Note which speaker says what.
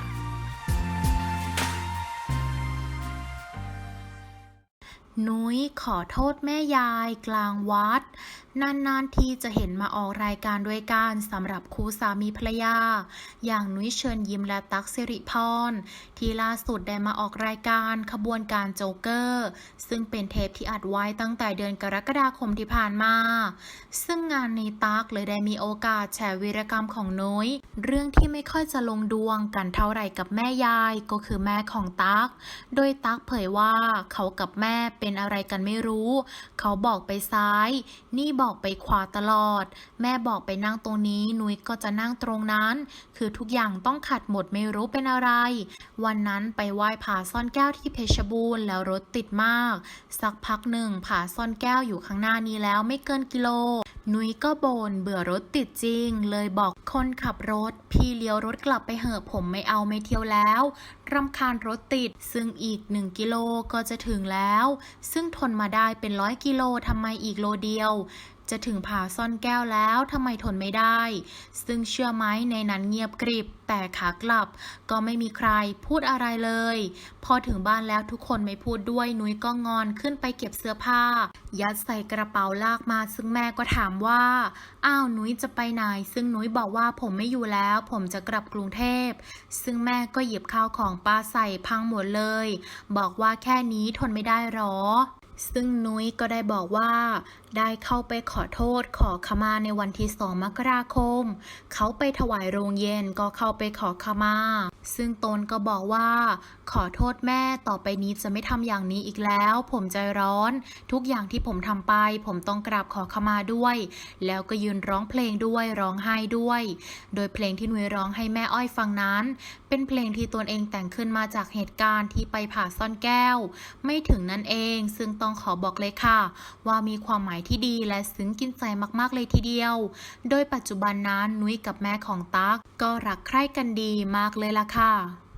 Speaker 1: ะ
Speaker 2: นุ้ยขอโทษแม่ยายกลางวัด นานๆทีจะเห็นมาออกรายการด้วยกันสำหรับคู่สามีภรรยา อย่างนุ้ยเชิญยิ้มและตั๊กสิริพรที่ล่าสุดได้มาออกรายการขบวนการโจเกอร์ ซึ่งเป็นเทปที่อัดไว้ตั้งแต่เดือนกรกฎาคมที่ผ่านมา ซึ่งงานในตั๊กเลยได้มีโอกาสแชร์วีรกรรมของนุ้ยเรื่องที่ไม่ค่อยจะลงดวงกันเท่าไหร่กับแม่ยายก็คือแม่ของตั๊กโดยตั๊กเผยว่าเขากับแม่เป็นอะไรกันไม่รู้ เขาบอกไปซ้าย นี่บอกไปขวาตลอด แม่บอกไปนั่งตรงนี้นุ้ยก็จะนั่งตรงนั้น คือทุกอย่างต้องขัดหมดไม่รู้เป็นอะไร วันนั้นไปไหว้ผาซ่อนแก้วที่เพชรบูรณ์แล้วรถติดมาก สักพักหนึ่งผาซ่อนแก้วอยู่ข้างหน้านี้แล้วไม่เกินกิโล นุ้ยก็บน่นเบื่อรถติดจริง เลยบอกคนขับรถ พี่เลี้ยวรถกลับไปเหอะผมไม่เอาไม่เที่ยวแล้วรำคาญรถติด ซึ่งอีกหนึ่งกิโลก็จะถึงแล้ว ซึ่งทนมาได้เป็นร้อยกิโลทำไมอีกโลเดียวจะถึงผาซ่อนแก้วแล้วทำไมทนไม่ได้ ซึ่งเชื่อไหมในนั้นเงียบกริบ แต่ขากลับ ก็ไม่มีใครพูดอะไรเลย พอถึงบ้านแล้วทุกคนไม่พูดด้วยนุ้ยก็งอนขึ้นไปเก็บเสื้อผ้า ยัดใส่กระเป๋าลากมา ซึ่งแม่ก็ถามว่า อ้าวนุ้ยจะไปไหน ซึ่งนุ้ยบอกว่าผมไม่อยู่แล้ว ผมจะกลับกรุงเทพ ซึ่งแม่ก็หยิบข้าวของป้าใส่พังหมดเลย บอกว่าแค่นี้ทนไม่ได้หรอ ซึ่งนุ้ยก็ได้บอกว่า ได้เข้าไปขอโทษขอขมาในวันที่สองมกราคม เขาไปถวายโรงเย็นก็เข้าไปขอขมา ซึ่งตนก็บอกว่า ขอโทษแม่ต่อไปนี้จะไม่ทำอย่างนี้อีกแล้ว ผมใจร้อน ทุกอย่างที่ผมทำไป ผมต้องกราบขอขมาด้วย แล้วก็ยืนร้องเพลงด้วยร้องไห้ด้วย โดยเพลงที่นุ้ยร้องให้แม่อ้อยฟังนั้น เป็นเพลงที่ตนเองแต่งขึ้นมาจากเหตุการณ์ที่ไปผ่าซ่อนแก้ว ไม่ถึงนั่นเองซึ่งต้ององขอบอกเลยค่ะ ว่ามีความหมายที่ดีและซึ้งกินใจมากๆเลยทีเดียว โดยปัจจุบันนั้นนุ้ยกับแม่ของตั๊กก็รักใคร่กันดีมากเลยล่ะค่ะ